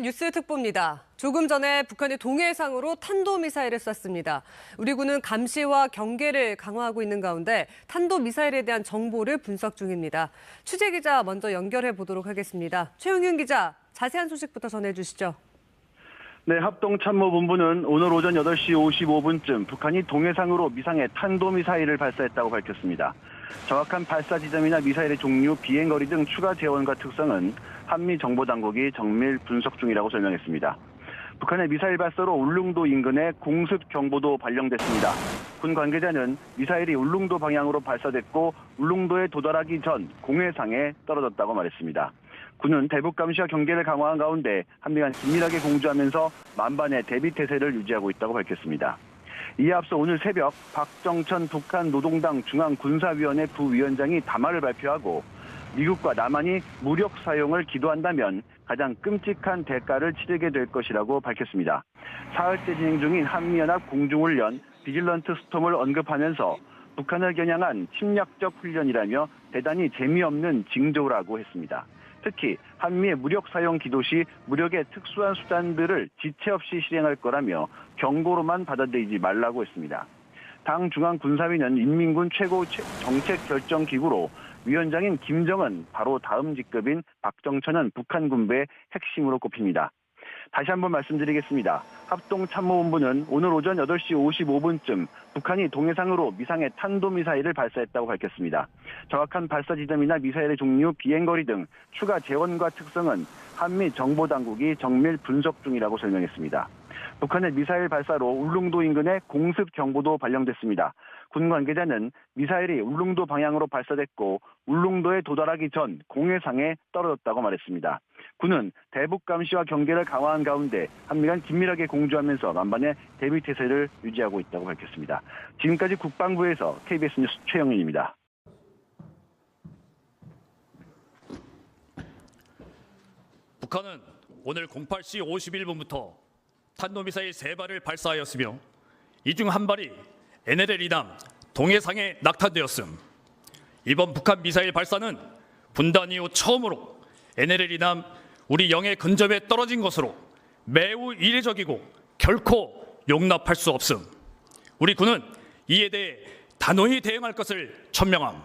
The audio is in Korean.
뉴스 특보입니다. 조금 전에 북한이 동해상으로 탄도미사일을 쐈습니다. 우리 군은 감시와 경계를 강화하고 있는 가운데 탄도미사일에 대한 정보를 분석 중입니다. 취재 기자 먼저 연결해 보도록 하겠습니다. 최용윤 기자, 자세한 소식부터 전해 주시죠. 네, 합동참모본부는 오늘 오전 8시 55분쯤 북한이 동해상으로 미상의 탄도미사일을 발사했다고 밝혔습니다. 정확한 발사 지점이나 미사일의 종류, 비행거리 등 추가 재원과 특성은 한미 정보당국이 정밀 분석 중이라고 설명했습니다. 북한의 미사일 발사로 울릉도 인근에 공습 경보도 발령됐습니다. 군 관계자는 미사일이 울릉도 방향으로 발사됐고 울릉도에 도달하기 전 공해상에 떨어졌다고 말했습니다. 군은 대북 감시와 경계를 강화한 가운데 한미 간 긴밀하게 공조하면서 만반의 대비 태세를 유지하고 있다고 밝혔습니다. 이에 앞서 오늘 새벽 박정천 북한 노동당 중앙군사위원회 부위원장이 담화를 발표하고 미국과 남한이 무력 사용을 기도한다면 가장 끔찍한 대가를 치르게 될 것이라고 밝혔습니다. 사흘째 진행 중인 한미연합 공중훈련 비질런트 스톰을 언급하면서 북한을 겨냥한 침략적 훈련이라며 대단히 재미없는 징조라고 했습니다. 특히 한미의 무력 사용 기도 시 무력의 특수한 수단들을 지체 없이 실행할 거라며 경고로만 받아들이지 말라고 했습니다. 당 중앙군사위는 인민군 최고 정책 결정 기구로 위원장인 김정은 바로 다음 직급인 박정천은 북한 군부의 핵심으로 꼽힙니다. 다시 한번 말씀드리겠습니다. 합동참모본부는 오늘 오전 8시 55분쯤 북한이 동해상으로 미상의 탄도미사일을 발사했다고 밝혔습니다. 정확한 발사 지점이나 미사일의 종류, 비행거리 등 추가 재원과 특성은 한미 정보당국이 정밀 분석 중이라고 설명했습니다. 북한의 미사일 발사로 울릉도 인근에 공습 경보도 발령됐습니다. 군 관계자는 미사일이 울릉도 방향으로 발사됐고 울릉도에 도달하기 전 공해상에 떨어졌다고 말했습니다. 군은 대북 감시와 경계를 강화한 가운데 한미 간 긴밀하게 공조하면서 만반의 대비 태세를 유지하고 있다고 밝혔습니다. 지금까지 국방부에서 KBS 뉴스 최영민입니다. 북한은 오늘 08시 51분부터 탄도미사일 세 발을 발사하였으며 이 중 한 발이 NLL 이남 동해상에 낙탄되었음. 이번 북한 미사일 발사는 분단 이후 처음으로 NLL 이남 우리 영해 근접에 떨어진 것으로 매우 이례적이고 결코 용납할 수 없음. 우리 군은 이에 대해 단호히 대응할 것을 천명함.